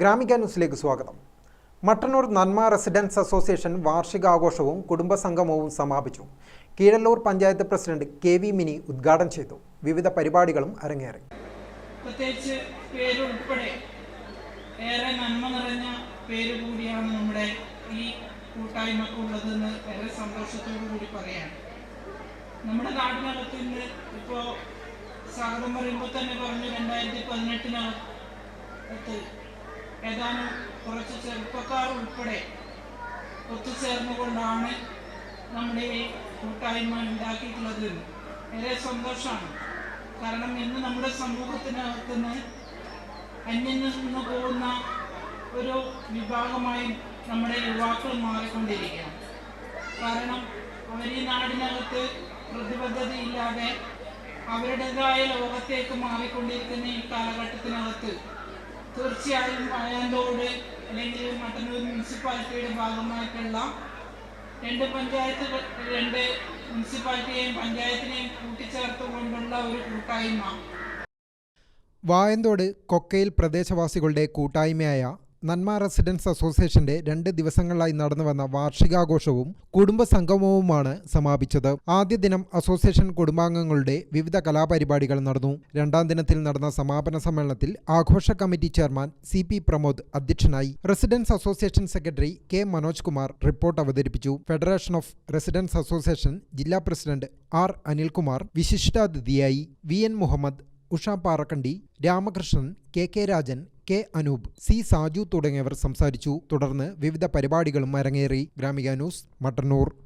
ഗ്രാമിക സ്വാഗതം. മട്ടന്നൂർ നന്മ residence association വാർഷികാഘോഷവും കുടുംബസംഗമവും സമാപിച്ചു. Keezhallur panchayat president K V Mini ഉദ്ഘാടനം ചെയ്തു. വിവിധ പരിപാടികളും അരങ്ങേറി. പ്രത്യേകിച്ച് പേരുൾപ്പെടെ ഏറെ നന്മ നിറഞ്ഞ പേര് കൂടിയാണ് നമ്മുടെ ഈ കൂട്ടായ്മക്കുള്ളതെന്ന് ഏറെ സന്തോഷത്തോടു കൂടി പറയാം. നമ്മുടെ നാടിനകത്ത് ഇന്ന് ഇപ്പോൾ സ്വാഗതം പറയുമ്പോൾ തന്നെ പറഞ്ഞു രണ്ടായിരത്തി പതിനെട്ടിനകത്ത് ഏതാനും കുറച്ച് ചെറുപ്പക്കാർ ഉൾപ്പെടെ ഒത്തുചേർന്നുകൊണ്ടാണ് നമ്മുടെ ഈ കൂട്ടായ്മ ഉണ്ടാക്കിയിട്ടുള്ളത്. ഏറെ സന്തോഷമാണ് കാരണം ഇന്ന് നമ്മുടെ സമൂഹത്തിനകത്ത് നിന്ന് അന്യം നിന്ന് പോകുന്ന ഒരു വിഭാഗമായി നമ്മുടെ യുവാക്കൾ മാറിക്കൊണ്ടിരിക്കുകയാണ്. കാരണം അവർ ഈ നാടിനകത്ത് പ്രതിബദ്ധതയില്ലാതെ അവരുടേതായ ലോകത്തേക്ക് മാറിക്കൊണ്ടിരിക്കുന്ന ഈ കാലഘട്ടത്തിനകത്ത് തീർച്ചയായും വയനാടോട് അല്ലെങ്കിൽ മട്ടന്നൂർ മുനിസിപ്പാലിറ്റിയുടെ ഭാഗമായിട്ടുള്ള രണ്ട് പഞ്ചായത്തുകൾ രണ്ട് മുനിസിപ്പാലിറ്റിയെയും പഞ്ചായത്തിനെയും കൂട്ടിച്ചേർത്തുകൊണ്ടുള്ള ഒരു കൂട്ടായ്മ. വായന്തോട് കൊക്കയിൽ പ്രദേശവാസികളുടെ കൂട്ടായ്മയായ നന്മ റെസിഡൻസ് അസോസിയേഷന്റെ രണ്ട് ദിവസങ്ങളിലായി നടന്നു വന്ന വാർഷികാഘോഷവും കുടുംബസംഗമവുമാണ് സമാപിച്ചത്. ആദ്യ ദിനം അസോസിയേഷൻ കുടുംബാംഗങ്ങളുടെ വിവിധ കലാപരിപാടികൾ നടന്നു. രണ്ടാം ദിനത്തിൽ നടന്ന സമാപന സമ്മേളനത്തിൽ ആഘോഷ committee chairman C P Pramod അധ്യക്ഷനായി. Residence association secretary K Manoj Kumar report അവതരിപ്പിച്ചു. ഫെഡറേഷൻ ഓഫ് റെസിഡൻസ് അസോസിയേഷൻ ജില്ലാ president R Anilkumar വിശിഷ്ടാതിഥിയായി. V N Muhammad Usha Parakkandi Ramakrishnan K K Rajan K Anoop C Saju തുടങ്ങിയവർ സംസാരിച്ചു. തുടർന്ന് വിവിധ പരിപാടികളും അരങ്ങേറി. Gramika news Mattannur.